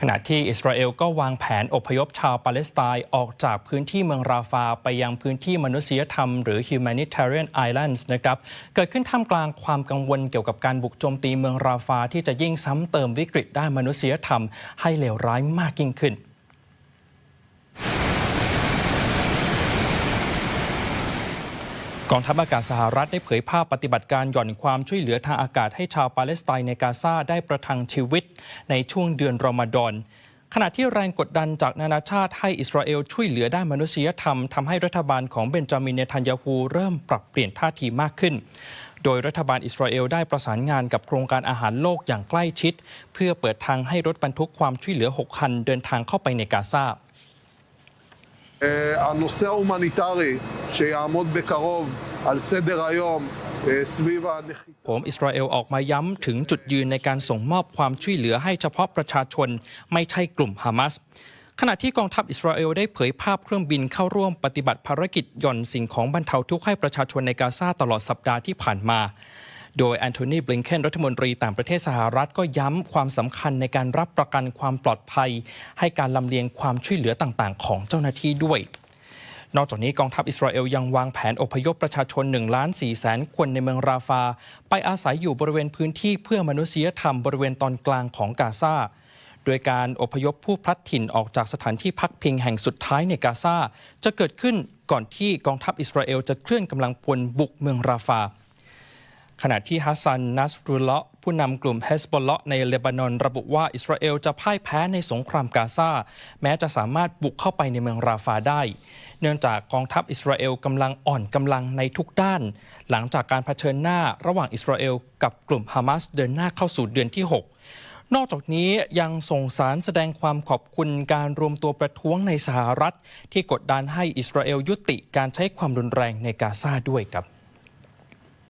ขณะที่อิสราเอลก็วางแผนอพยพชาวปาเลสไตน์ออกจากพื้นที่เมืองราฟาไปยังพื้นที่มนุษยธรรมหรือ humanitarian islands นะครับ เกิดขึ้นท่ามกลางความกังวลเกี่ยวกับการบุกโจมตีเมืองราฟาที่จะยิ่งซ้ำเติมวิกฤตด้านมนุษยธรรมให้เลวร้ายมากยิ่งขึ้น กองทัพอากาศสหรัฐได้เผยภาพปฏิบัติการหย่อนความช่วยเหลือทางอากาศให้ชาวปาเลสไตน์ในกาซาได้ประทังชีวิตในช่วงเดือนรอมฎอน ขณะที่แรงกดดันจากนานาชาติให้อิสราเอลช่วยเหลือด้านมนุษยธรรมทำให้รัฐบาลของเบนจามินเนทันยาฮูเริ่มปรับเปลี่ยนท่าทีมากขึ้น โดยรัฐบาลอิสราเอลได้ประสานงานกับโครงการอาหารโลกอย่างใกล้ชิด เพื่อเปิดทางให้รถบรรทุกความช่วยเหลือ 6 คันเดินทางเข้าไปในกาซา אה, הנושא ההומניטרי שיעמוד בקרוב על סדר היום אה, סביב הנחיתה ผมอิสราเอลออกมาย้ำถึงจุดยืนในการส่งมอบความช่วยเหลือให้เฉพาะประชาชน ไม่ใช่กลุ่มฮามาส ขณะที่กองทัพอิสราเอลได้เผยภาพเครื่องบินเข้าร่วมปฏิบัติภารกิจหย่อนสิ่งของบรรเทาทุกข์ให้ประชาชนในกาซาตลอดสัปดาห์ที่ผ่านมา โดยแอนโทนี บลิงเคนรัฐมนตรีต่างประเทศสหรัฐก็ย้ำความสำคัญในการรับประกันความปลอดภัย ให้การลำเลียงความช่วยเหลือต่างๆ ของเจ้าหน้าที่ด้วย นอกจากนี้กองทัพอิสราเอลยังวางแผนอพยพประชาชน1ล้าน4แสนคนในเมืองราฟา ไปอาศัยอยู่บริเวณพื้นที่เพื่อมนุษยธรรมบริเวณตอนกลางของกาซาโดยการอพยพผู้พลัดถิ่นออกจากสถานที่พักพิงแห่งสุดท้ายในกาซาจะเกิดขึ้นก่อนที่กองทัพอิสราเอลจะเคลื่อนกำลังพลบุกเมืองราฟา ขณะที่ฮัสซันนัสรุลเลาะห์ผู้นำกลุ่มเฮสบอลเลาะห์ในเลบานอนระบุว่าอิสราเอลจะพ่ายแพ้ในสงครามกาซาแม้จะสามารถบุกเข้าไปในเมืองราฟาได้ เนื่องจากกองทัพอิสราเอลกำลังอ่อนกำลังในทุกด้าน หลังจากการเผชิญหน้าระหว่างอิสราเอลกับกลุ่มฮามาสเดินหน้าเข้าสู่เดือนที่ 6นอกจากนี้ยังส่งสารแสดงความขอบคุณการรวมตัวประท้วงในสหรัฐ ที่กดดันให้อิสราเอลยุติการใช้ความรุนแรงในกาซาด้วยครับ